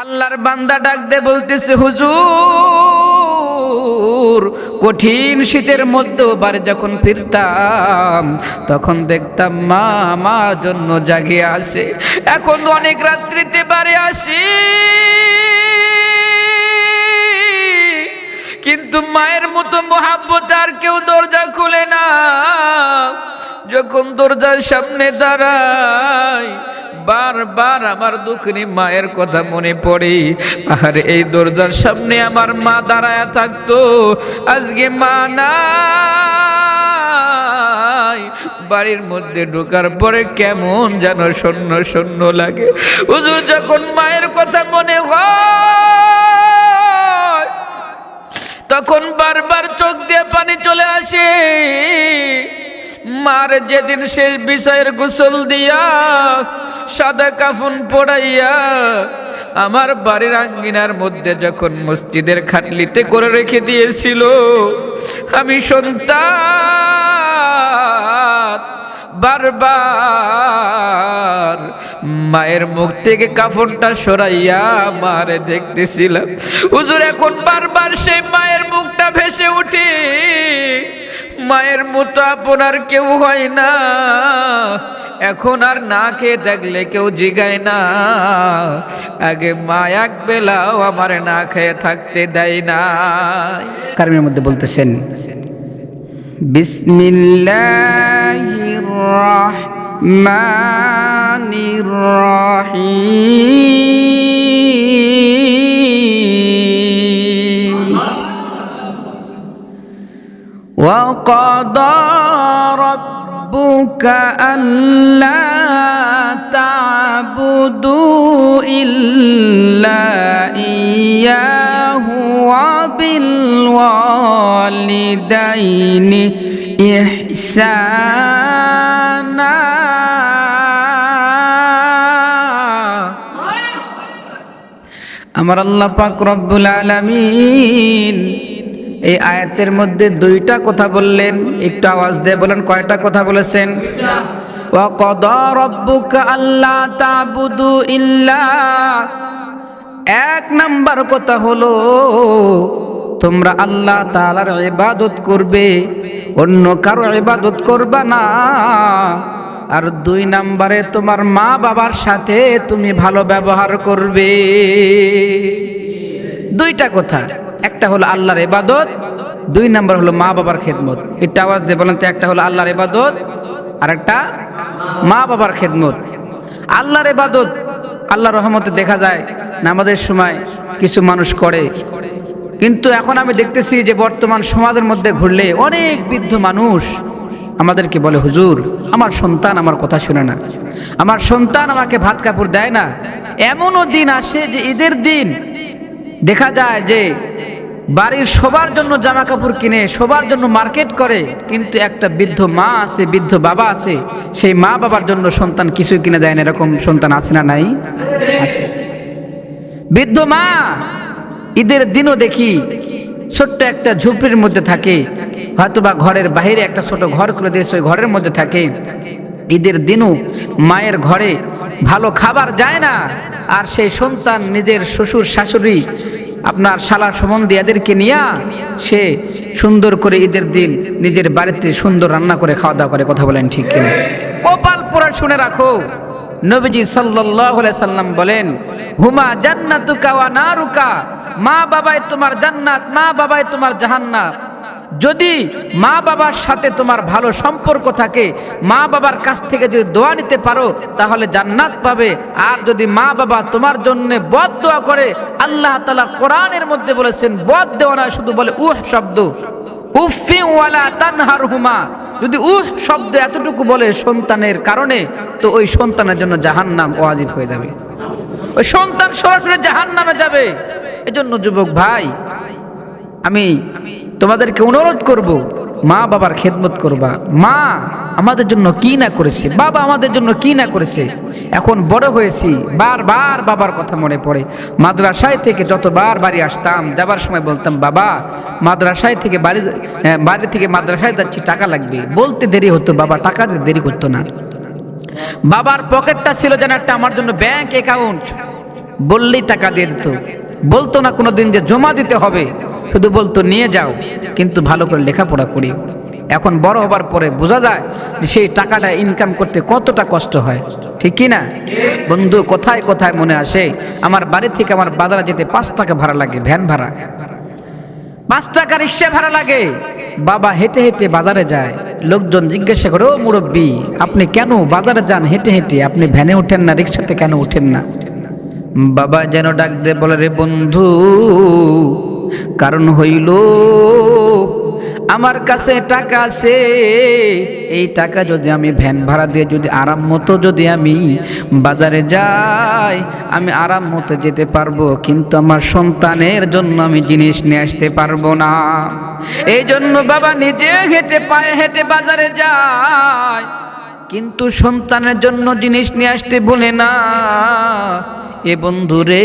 আল্লাহর বান্দা ডাক দে বলতেছে, হুজুর, কঠিন শীতের মধ্যে বারে যখন ফিরতাম, তখন দেখতাম মা আমার জন্য জাগে আসে এখন অনেক রাত্রিতে বারে আসি। কিন্তু মায়ের মতো মহাব্বত আর কেউ দরজা খুলে না। যখন দরজার সামনে দাঁড়াই বারবার আমার দুঃখিনী মায়ের কথা মনে পড়ে। আর এই দরজার সামনে আমার মা দাঁড়ায় থাকতো। আজকে মা না বাড়ির মধ্যে ঢোকার পরে কেমন যেন শূন্য শূন্য লাগে। হুজুর, যখন মায়ের কথা মনে হয়, তখন বারবার চোখ দিয়ে পানি চলে আসে। মার যেদিন শেষ বিষয়ের গোসল দিয়া সাদা কাফন পড়াইয়া আমার বাড়ির আঙ্গিনার মধ্যে যখন মসজিদের খাটলিতে করে রেখে দিয়েছিল, আমি সন্তান বারবার মায়ের মুখ থেকে কাফনটা সরাইয়া মারে দেখতেছিলাম। হুজুর, এখন বারবার সেই মায়ের মুখটা ভেসে উঠে। মায়ের মতো আপনার কেউ হয় না। এখন আর না খেয়ে থাকলে কেউ জিগায় না। আগে মা এক বেলাও আমার না খেয়ে থাকতে দেয় না। কারমের মধ্যে বলতেছেন, বিসমিল্লাহির রহমানির রহিম। وقضى ربك ألا تعبدوا إلا إياه وبالوالدين إحسانا আমার আল্লাহ পাক রব্বুল আলামিন এই আয়াতের মধ্যে দুইটা কথা বললেন একটু আওয়াজ দিয়ে বলেন কয়টা কথা বলেছেন وَقَضَى رَبُّكَ أَلَّا تَعْبُدُوا إِلَّا এক নাম্বার কথা হলো তোমরা আল্লাহ তাআলার ইবাদত করবে অন্য কারো ইবাদত করবা না আর দুই নাম্বারে তোমার মা বাবার সাথে তুমি ভালো ব্যবহার করবে দুইটা কথা একটা হলো আল্লাহর এবাদত দুই নাম্বার হলো মা বাবার খেদমত। এটা আওয়াজ দিয়ে বলেন তো, একটা হলো আল্লাহর ইবাদত আর একটা মা বাবার খেদমত। আল্লাহর এবাদত আল্লাহ রহমতে দেখা যায় নামাজের সময় কিছু মানুষ করে। কিন্তু এখন আমি দেখতেছি যে বর্তমান সমাজের মধ্যে ঘুরলে অনেক বৃদ্ধ মানুষ আমাদেরকে বলে, হুজুর, আমার সন্তান আমার কথা শুনে না। আমার সন্তান আমাকে ভাত কাপড় দেয় না। এমনও দিন আসে যে ঈদের দিন দেখা যায় যে বাড়ির সবার জন্য জামা কাপড় কিনে সবার জন্য মার্কেট করে, কিন্তু একটা বৃদ্ধ মা আছে, বৃদ্ধ বাবা আছে, সেই মা বাবার জন্য সন্তান কিছুই কিনে দেয় না, এরকম সন্তান আছে না নাই? আছে। বৃদ্ধ মা, ঈদের দিনও দেখি, ছোট্ট একটা ঝুপড়ির মধ্যে থাকে, হয়তোবা ঘরের বাইরে একটা ছোট ঘর করে দিয়েছে, ওই ঘরের মধ্যে থাকে। ঈদের দিনও মায়ের ঘরে ভালো খাবার যায় না, আর সেই সন্তান নিজের শ্বশুর, শাশুড়ি আপনার শালা সম্বন্ধে এদেরকে নিয়ে সে সুন্দর করে ঈদের দিন নিজের বাড়িতে সুন্দর রান্না করে খাওয়া দাওয়া করে, কথা বলেন ঠিক কিনা? কপাল পোড়া শুনে রাখো। নবীজি সাল্লাল্লাহু আলাইহি সাল্লাম বলেন, হুমা জান্নাতুকা ওয়া নারুকা, মা বাবাই তোমার জান্নাত, মা বাবাই তোমার জাহান্নাম যদি মা বাবার সাথে তোমার ভালো সম্পর্ক থাকে, মা বাবার কাছ থেকে যদি দোয়া নিতে পারো, তাহলে জান্নাত পাবে। আর যদি মা বাবা তোমার জন্য বদ দোয়া করে, আল্লাহ তাআলা কোরআনের মধ্যে বলেছেন, বদ দেওয়া না শুধু বলে উহ শব্দ। যদি উহ শব্দ এতটুকু বলে সন্তানের কারণে, তো ওই সন্তানের জন্য জাহান্নাম ওয়াজিব হয়ে যাবে। ওই সন্তান সরাসরি জাহান্নামে যাবে। এজন্য যুবক ভাই, আমি তোমাদেরকে অনুরোধ করব মা বাবার খেদমত করবা। মা আমাদের জন্য কি না করেছে? বাবা আমাদের জন্য কি না করেছে? এখন বড় হয়েছি বারবার বাবার কথা মনে পড়ে। মাদ্রাসায় থেকে যতবার বাড়ি আসতাম যাবার সময় বলতাম বাবা মাদ্রাসায় থেকে বাড়ি হ্যাঁ, বাড়ি থেকে মাদ্রাসায় যাচ্ছি টাকা লাগবে। বলতে দেরি হতো বাবা টাকা দেরি করতো না। বাবার পকেটটা ছিল যেন একটা আমার জন্য ব্যাংক অ্যাকাউন্ট। বললেই টাকা দিয়ে দিত। বলতো না কোনো দিন যে জমা দিতে হবে। শুধু বলতো, নিয়ে যাও। কিন্তু ভালো করে লেখাপড়া করি। এখন বড় হবার পরে বোঝা যায় যে সেই টাকাটা ইনকাম করতে কতটা কষ্ট হয়। ঠিক কি না? বন্ধু, কোথায় কোথায় মনে আসে? আমার বাড়ি থেকে আমার বাজারে যেতে পাঁচ টাকা ভাড়া লাগে, ভ্যান ভাড়া। পাঁচ টাকা রিক্সা ভাড়া লাগে। বাবা হেঁটে হেঁটে বাজারে যায়। লোকজন জিজ্ঞাসা করে, ও মুরব্বী, আপনি কেন বাজারে যান হেঁটে হেঁটে? আপনি ভ্যানে ওঠেন না, রিক্সাতে কেন ওঠেন না? বাবা যেন ডাক দে বলে, রে বন্ধু কারণ হইল, আমার কাছে টাকা আছে। এই টাকা যদি আমি ভ্যান ভাড়া দিয়ে যদি আরাম মতো যদি আমি বাজারে যাই, আমি আরাম মতো যেতে পারব, কিন্তু আমার সন্তানের জন্য আমি জিনিস নিয়ে আসতে পারব না। এই জন্য বাবা নিজে হেঁটে পায়ে হেঁটে বাজারে যায়, কিন্তু সন্তানের জন্য জিনিস নিয়ে আসতে বলে না। এ বন্ধু রে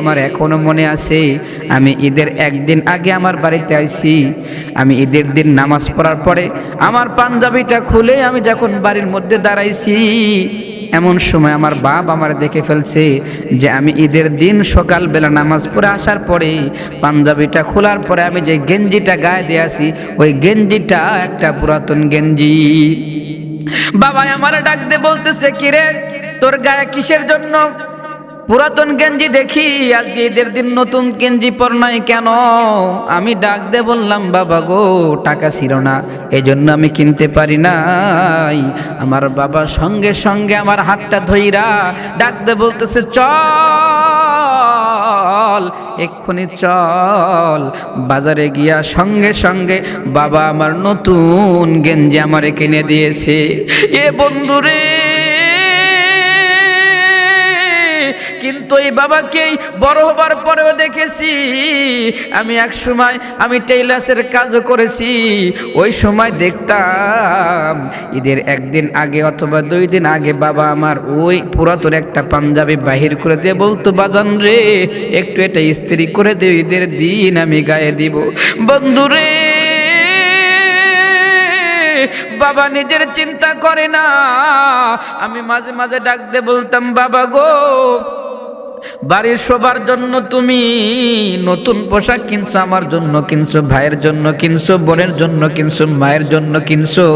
আমার এখনও মনে আছে, আমি ঈদের একদিন আগে আমার বাড়িতে আইছি। আমি ঈদের দিন নামাজ পড়ার পরে আমার পাঞ্জাবিটা খুলে আমি যখন বাড়ির মধ্যে দাঁড়াইছি, এমন সময় আমার বাপ আমার দেখে ফেলছে যে আমি ঈদের দিন সকালবেলা নামাজ পড়ে আসার পরে পাঞ্জাবিটা খোলার পরে আমি যে গেঞ্জিটা গায়ে দিয়ে আসি ওই গেঞ্জিটা একটা পুরাতন গেঞ্জি। বাবা আমার ডাক দে বলতেছে, কিরে, তোর গায়ে কিসের জন্য? পুরাতন গেঞ্জি দেখি আজকে ঈদের দিন নতুন গেঞ্জি পর নাই কেন? আমি ডাক দে বললাম, বাবা গো, টাকা ছিল না এই জন্য আমি কিনতে পারি নাই। আমার বাবা সঙ্গে সঙ্গে আমার হাতটা ধইরা ডাক দে বলতেছে, চল, এক্ষুনি চল। বাজারে গিয়া সঙ্গে সঙ্গে বাবা আমার নতুন গেঞ্জি আমারে কিনে দিয়েছে। এ বন্ধুরে কিন্তু এই বাবাকেই বড় হবার পরেও দেখেছি। আমি এক সময় আমি টেইলার্সের কাজও করেছি, ওই সময় দেখতাম ঈদের একদিন আগে অথবা দুই দিন আগে বাবা আমার ওই পুরাতন একটা পাঞ্জাবি বাহির করে দিয়ে বলতো, বাজান রে, একটু এটা ইস্ত্রি করে দে, ঈদের দিন আমি গায়ে দিব। বন্ধুরে বাবা নিজের চিন্তা করে না। আমি মাঝে মাঝে ডাকতে বলতাম, বাবা গো বাড়ির সবার জন্য তুমি নতুন পোশাক কিনছো, আমার জন্য কিনছো, ভাইয়ের জন্য কিনছো, বোনের জন্য কিনছো, মায়ের জন্য কিনছো।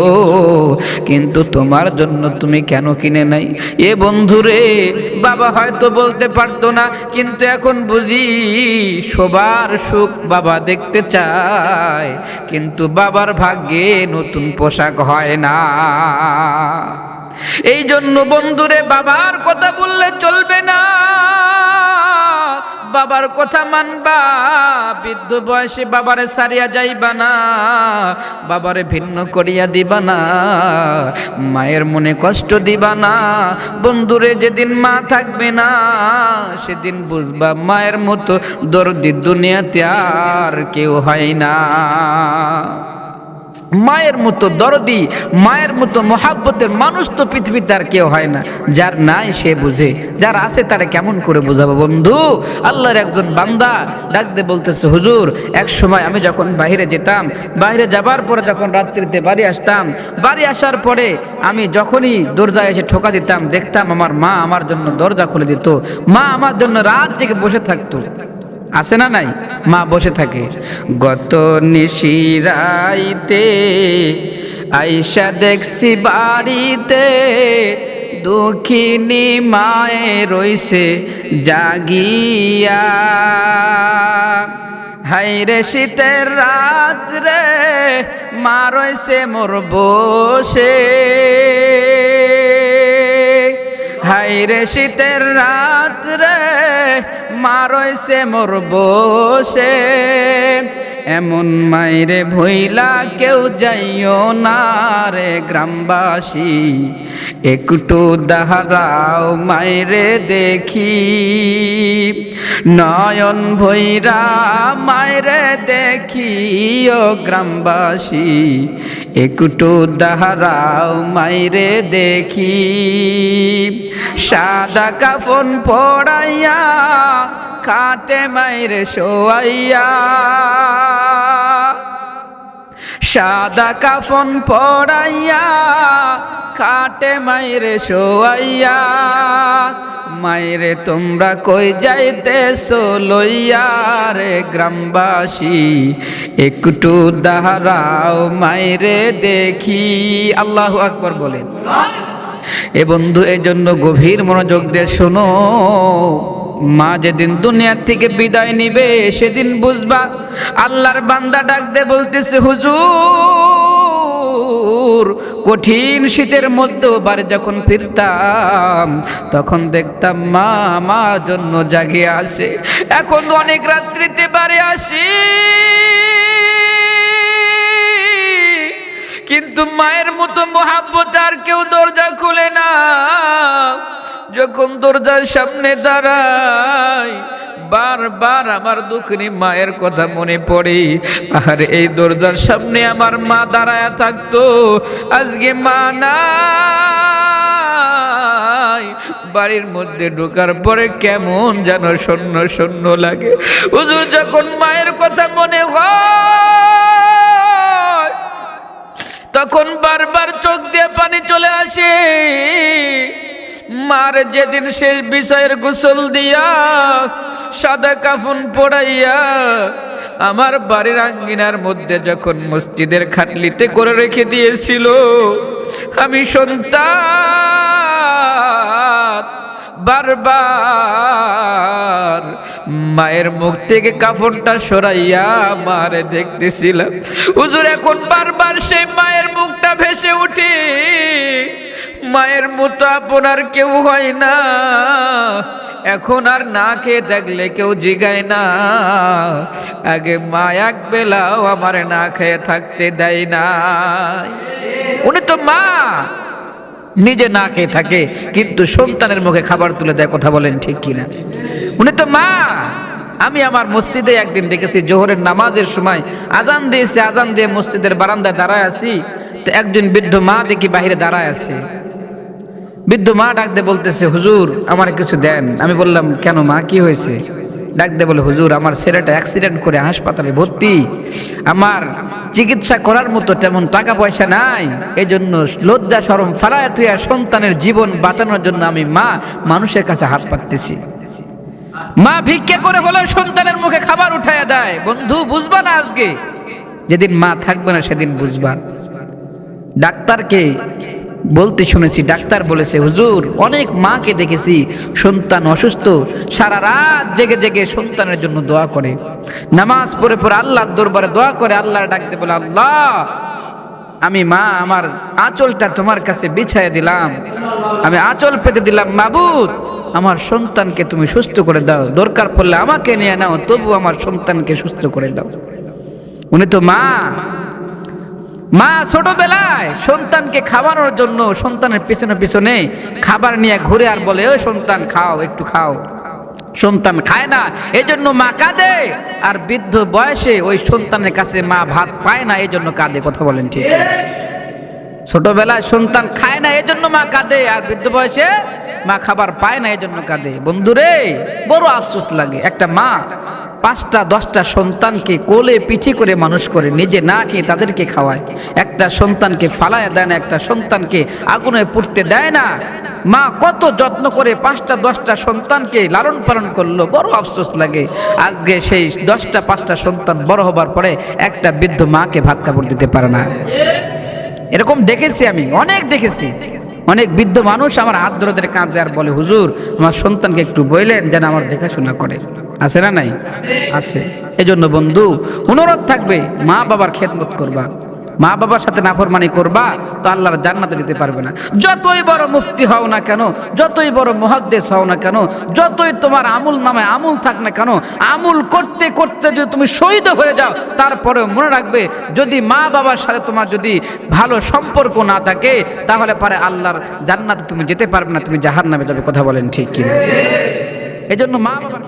কিন্তু তোমার জন্য তুমি কেন কিনে নাই? এ বন্ধুরে, বাবা হয়তো বলতে পারতো না, কিন্তু এখন বুঝি সবার সুখ বাবা দেখতে চায়, কিন্তু বাবার ভাগ্যে নতুন পোশাক হয় না। এই জন্য বন্ধুরে, বাবার কথা বললে চলবে না। বাবার কথা মানবা, বৃদ্ধ বয়সে বাবারে সারিয়া যাইবা না, বাবারে ভিন্ন করিয়া দিবা না, মায়ের মনে কষ্ট দিবা না। বন্ধুরে, যেদিন মা থাকবে না, সেদিন বুঝবা মায়ের মতো দর্দি দুনিয়াতে আর কেউ হয় না। মায়ের মতো দরদি, মায়ের মতো মহাব্বতের মানুষ তো পৃথিবীতে আর কেউ হয় না। যার নাই সে বুঝে, যার আছে তারা কেমন করে বোঝাবো বন্ধু? আল্লাহর একজন বান্দা ডাকতে বলতেছে, হুজুর, এক সময় আমি যখন বাইরে যেতাম বাইরে যাবার পরে যখন রাত্রিতে বাড়ি আসতাম, বাড়ি আসার পরে আমি যখনই দরজায় এসে ঠোকা দিতাম, দেখতাম আমার মা আমার জন্য দরজা খুলে দিত, মা আমার জন্য রাত জেগে বসে থাকতো। আছে না নাই? মা বসে থাকে। গত নিশিরাইতে আইসা দেখছি বাড়িতে, দুঃখিনী মায়ে রইছে জাগিয়া। হাইরে শীতের রাত রে, মা রইছে মোর বসে। হাইরে শীতের রাত রে মারইছে মোর বসে। এমন মাইরে ভইলা কেউ যাইও না রে গ্রামবাসী। একটু দাহারাও মাইরে দেখি। নয়ন ভৈরা মাইরে দেখি ও গ্রামবাসী। একটু দাহারাও মাইরে দেখি। সাদা কাফন পড়াইয়া খাটে মাইরে শোয়াইয়া সাদা কাফন পড়াইয়া খাটে মাইরে শোয়াইয়া মাইরে তোমরা কই যাইতে লইয়া রে গ্রামবাসী? একটু দাঁড়াও মাইরে দেখি। আল্লাহ আকবর বলেন। এ বন্ধু এই জন্য গভীর মনোযোগ দিয়ে শোনো। মা যেদিন দুনিয়ার থেকে বিদায় নিবে, সেদিন বুঝবা আল্লাহর বান্দা ডাক দে বলতেছে, হুজুর, কঠিন শীতের মধ্যে বারে যখন ফিরতাম, তখন দেখতাম মা আমার জন্য জাগিয়ে আসে এখন অনেক রাত্রিতে বারে আসি। কিন্তু মায়ের মতো মহাব্বত আর কেউ দরজা খুলে না। যখন দরজার সামনে দাঁড়াই, বারবার আমার দুঃখিনী মায়ের কথা মনে পড়ে। আর এই দরজার সামনে আমার মা দাঁড়ায় থাকতো। আজকে মা নাই। বাড়ির মধ্যে ঢোকার পরে কেমন যেন শূন্য শূন্য লাগে। হুজুর, যখন মায়ের কথা মনে হয় তখন বারবার চোখ দিয়ে পানি চলে আসে। মার যেদিন শেষ বিষয়ের গোসল দিয়া সাদা কাফন পড়াইয়া আমার বাড়ির আঙ্গিনার মধ্যে যখন মসজিদের খাটলিতে করে রেখে দিয়েছিল, আমি সন্তান বারবার মায়ের মুখ থেকে কাফনটা সরাইয়া মারে দেখতেছিলাম। হুজুর, এখন বারবার সেই মায়ের মুখটা ভেসে উঠে। মায়ের মতো আপনার কেউ হয় না। এখন আর না খেয়ে থাকলে কেউ জিগায় না। আগে মা এক বেলাও আমার না খেয়ে থাকতে দেয় না উনি তো মা। নিজে না খেয়ে থাকে, কিন্তু সন্তানের মুখে খাবার তুলে দেয়, কথা বলেন ঠিক কিনা? উনি তো মা! আমি আমার মসজিদে একদিন দেখেছি, জোহরের নামাজের সময় আজান দিয়েছে, আজান দিয়ে মসজিদের বারান্দায় দাঁড়ায় আছি। তো একজন বৃদ্ধ মা দেখি বাহিরে দাঁড়ায় আছে। বৃদ্ধ মা ডাকতে বলতেছে, হুজুর, আমার কিছু দেন। আমি বললাম, কেন মা, কি হয়েছে? ডাকতে বলে, হুজুর, আমার ছেলেটা অ্যাক্সিডেন্ট করে হাসপাতালে ভর্তি। আমার চিকিৎসা করার মতো তেমন টাকা পয়সা নাই। এই জন্য লজ্জা সরম ফারায় তুই সন্তানের জীবন বাঁচানোর জন্য আমি মা, মানুষের কাছে হাত পাততেছি। মা ভিক্ষা করে হলো সন্তানের মুখে খাবার উঠাইয়া দেয়। বন্ধু, বুঝবা না আজকে? যেদিন মা থাকবে না, সেদিন বুঝবা। ডাক্তারকে বলতে শুনেছি, ডাক্তার বলেছে, হুজুর, অনেক মাকে দেখেছি, সন্তান অসুস্থ, সারা রাত জেগে জেগে সন্তানের জন্য দোয়া করে। নামাজ পড়ে পরে আল্লাহর দরবারে দোয়া করে আল্লাহ ডাকতে বলে, আল্লাহ, আমি মা, আমার আঁচলটা তোমার কাছে বিছায় দিলাম। আমি আঁচল পেতে দিলাম, মাবুদ, আমার সন্তানকে তুমি সুস্থ করে দাও। দরকার পড়লে আমাকে নিয়ে নাও তবু আমার সন্তানকে সুস্থ করে দাও। উনি তো মা মা ছোটবেলায় সন্তানকে খাওয়ানোর জন্য সন্তানের পিছনে পিছনে খাবার নিয়ে ঘুরে আর বলে, ওই সন্তান খাও, একটু খাও। সন্তান খায় না এই জন্য মা কাঁদে। আর বৃদ্ধ বয়সে ওই সন্তানের কাছে মা ভাত পায় না এই জন্য কাঁদে, কথা বলেন ঠিক। ছোটবেলায় সন্তান খায় না এই জন্য মা কাঁদে। আর বৃদ্ধ বয়সে মা খাবার পায় না এই জন্য কাঁদে। বন্ধুরে, বড় আফসোস লাগে। একটা মা পাঁচটা, দশটা সন্তানকে কোলে পিঠে করে মানুষ করে, নিজে না খেয়ে তাদেরকে খাওয়ায়। একটা সন্তানকে ফালায় দেয় না, একটা সন্তানকে আগুনে পুড়তে দেয় না। মা কত যত্ন করে পাঁচটা, দশটা সন্তানকে লালন পালন করল, বড় আফসোস লাগে। আজকে সেই দশটা, পাঁচটা সন্তান বড় হবার পরে একটা বৃদ্ধ মাকে ভাত কাপড় দিতে পারে না। এরকম দেখেছি আমি, অনেক দেখেছি। অনেক বৃদ্ধ মানুষ আমার হাত ধরে ধরে কাঁদে আর বলে, হুজুর, আমার সন্তানকে একটু বললেন যেন আমার দেখাশোনা করে। আছে না নাই? আছে। এজন্য বন্ধু, অনুরোধ থাকবে মা বাবার খেদমত করবা। মা বাবার সাথে নাফরমানি করবা, তো আল্লাহর জান্নাতে যেতে পারবে না। যতই বড় মুফতি হও না কেন, যতই বড় মহাদ্দেশ হও না কেন, যতই তোমার আমুল নামে আমুল থাক না কেন, আমুল করতে করতে যদি তুমি শহীদ হয়ে যাও তারপরে মনে রাখবে, যদি মা বাবার সাথে তোমার যদি ভালো সম্পর্ক না থাকে, তাহলে পরে আল্লাহর জান্নাতে তুমি যেতে পারবে না, তুমি জাহার নামে যাবে, কথা বলেন ঠিক কিনা? এই জন্য মা বাবা